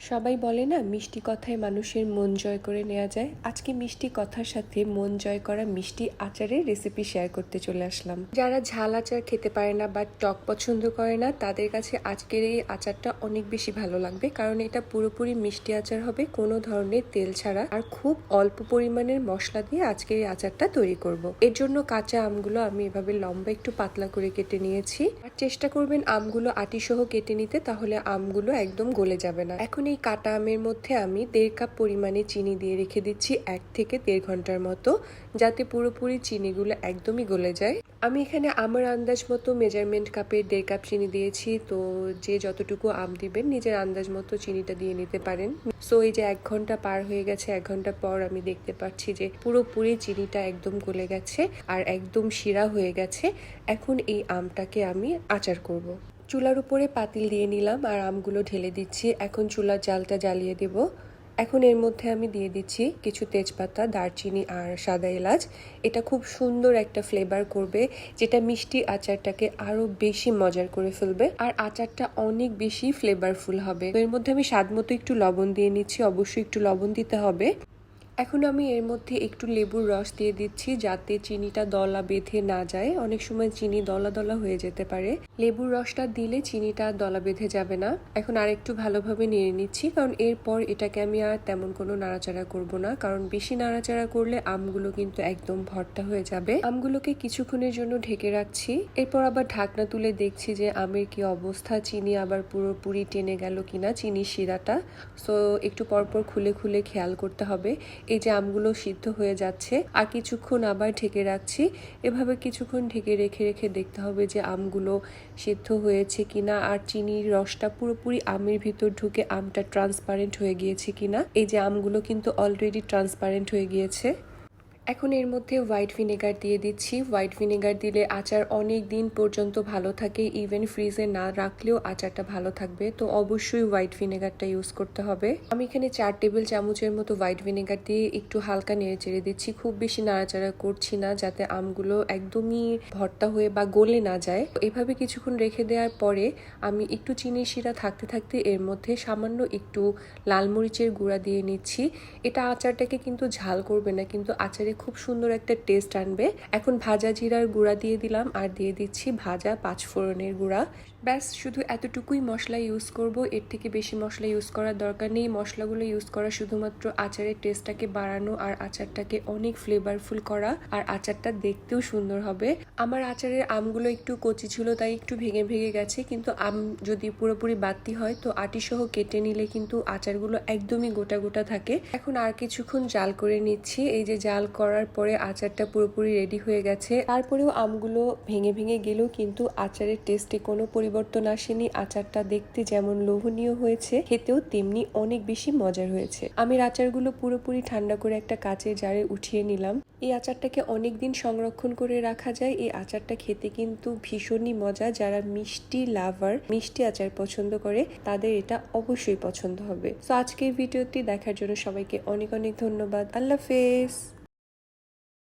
সবাই বলে না, মিষ্টি কথায় মানুষের মন জয় করে নেওয়া যায়। আজকে মিষ্টি কথার সাথে মন জয় করা মিষ্টি আচারের রেসিপি শেয়ার করতে চলে আসলাম। যারা ঝাল আচার খেতে পারে না বা টক পছন্দ করে না, তাদের কাছে আজকের এই আচারটা অনেক বেশি ভালো লাগবে। কারণ এটা পুরোপুরি মিষ্টি আচার হবে, কোনো ধরনের তেল ছাড়া। আর খুব অল্প পরিমাণের মশলা দিয়ে আজকের এই আচারটা তৈরি করব। এর জন্য কাঁচা আমগুলো আমি এভাবে লম্বা একটু পাতলা করে কেটে নিয়েছি। আর চেষ্টা করবেন আমগুলো আটি সহ কেটে নিতে, তাহলে আমগুলো একদম গলে যাবে না। এখন এই কাটা আমের মধ্যে আমি দেড় কাপ পরিমাণে চিনি দিয়ে রেখে দিচ্ছি, এক থেকে দেড় ঘণ্টার মতো, যাতে পুরোপুরি চিনিগুলো একদমই গলে যায়। আমি এখানে আমার আন্দাজ মতো মেজারমেন্ট কাপের দেড় কাপ চিনি দিয়েছি, তো যে যতটুকু আম দিবেন, নিজের আন্দাজ মতো চিনিটা দিয়ে নিতে পারেন। সো এই যে এক ঘণ্টা পার হয়ে গেছে, এক ঘণ্টা পর আমি দেখতে পাচ্ছি যে পুরোপুরি চিনিটা একদম গলে গেছে আর একদম শিরা হয়ে গেছে। এখন এই আমটাকে আমি আচার করব। চুলার উপরে পাতিল দিয়ে নিলাম আর আমগুলো ঢেলে দিচ্ছি। এখন চুলার জালটা জ্বালিয়ে দেব। এখন এর মধ্যে আমি দিয়ে দিচ্ছি কিছু তেজপাতা, দারচিনি আর সাদা এলাচ। এটা খুব সুন্দর একটা ফ্লেভার করবে, যেটা মিষ্টি আচারটাকে আরও বেশি মজার করে ফেলবে আর আচারটা অনেক বেশি ফ্লেভারফুল হবে। এর মধ্যে আমি স্বাদ মতো একটু লবণ দিয়ে নিচ্ছি। অবশ্যই একটু লবণ দিতে হবে। এখন আমি এর মধ্যে একটু লেবুর রস দিয়ে দিচ্ছি যাতে চিনিটা দলা বেঁধে না যায়। অনেক সময় চিনি দলা দলা হয়ে যেতে পারে। লেবুর রসটা দিলে চিনিটা দলা বেঁধে যাবে না। এখন আর একটু ভালোভাবে নেড়ে নিচ্ছি কারণ এরপর এটাকে আমি আর তেমন কোনো নাড়াচাড়া করব না। কারণ বেশি নাড়াচাড়া করলে আমগুলো কিন্তু একদম ভর্তা হয়ে যাবে। আমগুলোকে কিছুক্ষণের জন্য ঢেকে রাখছি। এরপর আবার ঢাকনা তুলে দেখছি যে আমের কি অবস্থা, চিনি আবার পুরোপুরি টেনে গেল কিনা চিনি শিরাটা। সো একটু পরপর খুলে খুলে খেয়াল করতে হবে। এই যে আমগুলো সিদ্ধ হয়ে যাচ্ছে, আর কিছুক্ষণ আবার ঢেকে রাখছি। এভাবে কিছুক্ষণ ঢেকে রেখে রেখে দেখতে হবে যে আমগুলো সিদ্ধ হয়েছে কিনা, আর চিনির রসটা পুরোপুরি আমের ভিতর ঢুকে আমটা ট্রান্সপারেন্ট হয়ে গিয়েছে কিনা। এই যে আমগুলো কিন্তু অলরেডি ট্রান্সপারেন্ট হয়ে গিয়েছে। এখন এর মধ্যে হোয়াইট ভিনেগার দিয়ে দিচ্ছি। হোয়াইট ভিনেগার দিলে আচার অনেক দিন পর্যন্ত ভালো থাকে ইভেন ফ্রিজে না রাখলেও আচারটা ভালো থাকবে। তো অবশ্যই হোয়াইট ভিনেগারটা ইউজ করতে হবে। আমি এখানে চার টেবিল চামচের মতো হোয়াইট ভিনেগার দিয়ে একটু হালকা নেড়ে চেড়ে দিচ্ছি। খুব বেশি নাড়াচাড়া করছি না, যাতে আমগুলো একদমই ভর্তা হয়ে বা গলে না যায়। এভাবে কিছুক্ষণ রেখে দেওয়ার পরে আমি একটু চিনি শিরা থাকতে থাকতে এর মধ্যে সামান্য একটু লাল মরিচের গুঁড়া দিয়ে নিচ্ছি। এটা আচারটাকে কিন্তু ঝাল করবে না, কিন্তু আচারে খুব সুন্দর একটা টেস্ট আনবে। এখন ভাজা জিরার গুঁড়া দিয়ে দিলাম আর দিয়ে দিচ্ছি ভাজা পাঁচফোড়নের গুঁড়া। ব্যাস, শুধু এতটুকুই মশলা ইউজ করব। এর থেকে বেশি মশলা ইউজ করার দরকার নেই। মশলাগুলো ইউজ করা শুধুমাত্র আচারের টেস্টটাকে বাড়ানো আর আচারটাকে অনেক ফ্লেভারফুল করা আর আচারটা দেখতেও সুন্দর হবে। আমার আচারের আমগুলো একটু কচি ছিল, তাই একটু ভেঙে ভেঙে গেছে। কিন্তু আম যদি পুরোপুরি বাড়তি হয়, তো আটি সহ কেটে নিলে কিন্তু আচারগুলো একদমই গোটা গোটা থাকে। এখন আর কিছুক্ষণ জাল করে নিচ্ছি। এই যে জাল করার পরে আচারটা পুরোপুরি রেডি হয়ে গেছে। তারপরেও আমগুলো ভেঙে ভেঙে গেলেও কিন্তু আচারের টেস্টে কোনো পরিবর্তন আসেনি। আচারটা দেখতে যেমন লোভনীয় হয়েছে, খেতেও তেমনি অনেক বেশি মজার হয়েছে। আমি আচারগুলো পুরোপুরি ঠান্ডা করে একটা কাচের জারে উঠিয়ে নিলাম। এই আচারটাকে অনেক দিন সংরক্ষণ করে রাখা যায়। এই আচারটা খেতে কিন্তু ভীষণই মজা। যারা মিষ্টি লাভার, মিষ্টি আচার পছন্দ করে, তাদের এটা অবশ্যই পছন্দ হবে। তো আজকের ভিডিওটি দেখার জন্য সবাইকে অনেক অনেক ধন্যবাদ। আল্লাহ হাফেজ।